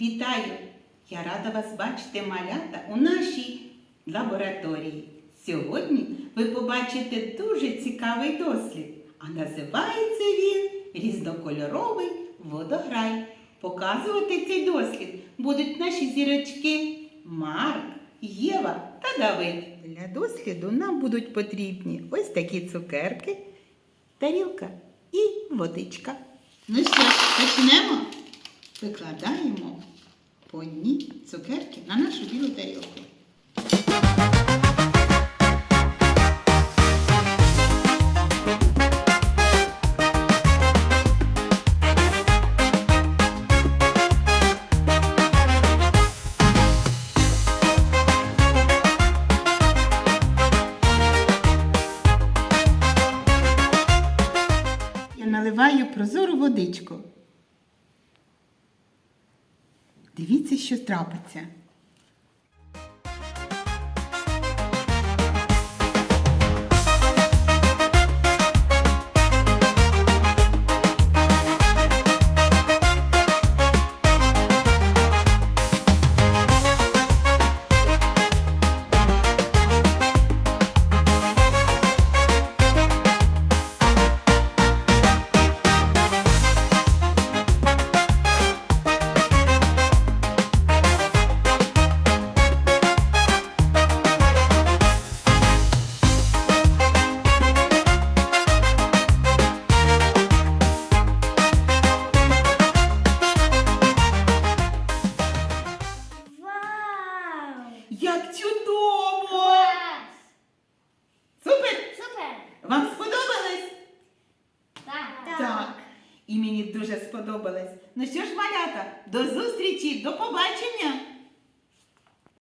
Вітаю! Я рада вас бачити, малята, у нашій лабораторії. Сьогодні ви побачите дуже цікавий дослід, а називається він різнокольоровий водограй. Показувати цей дослід будуть наші зірочки Марк, Єва та Давид. Для досліду нам будуть потрібні ось такі цукерки, тарілка і водичка. Ну що, почнемо? Викладаємо по цукерки на нашу білу тарілку. Наливаю прозору водичку. Дивіться, що трапиться. Як чудово! Клас! Супер! Супер! Вам сподобалось? Так. Так. І мені дуже сподобалось. Ну що ж, малята, до зустрічі, до побачення!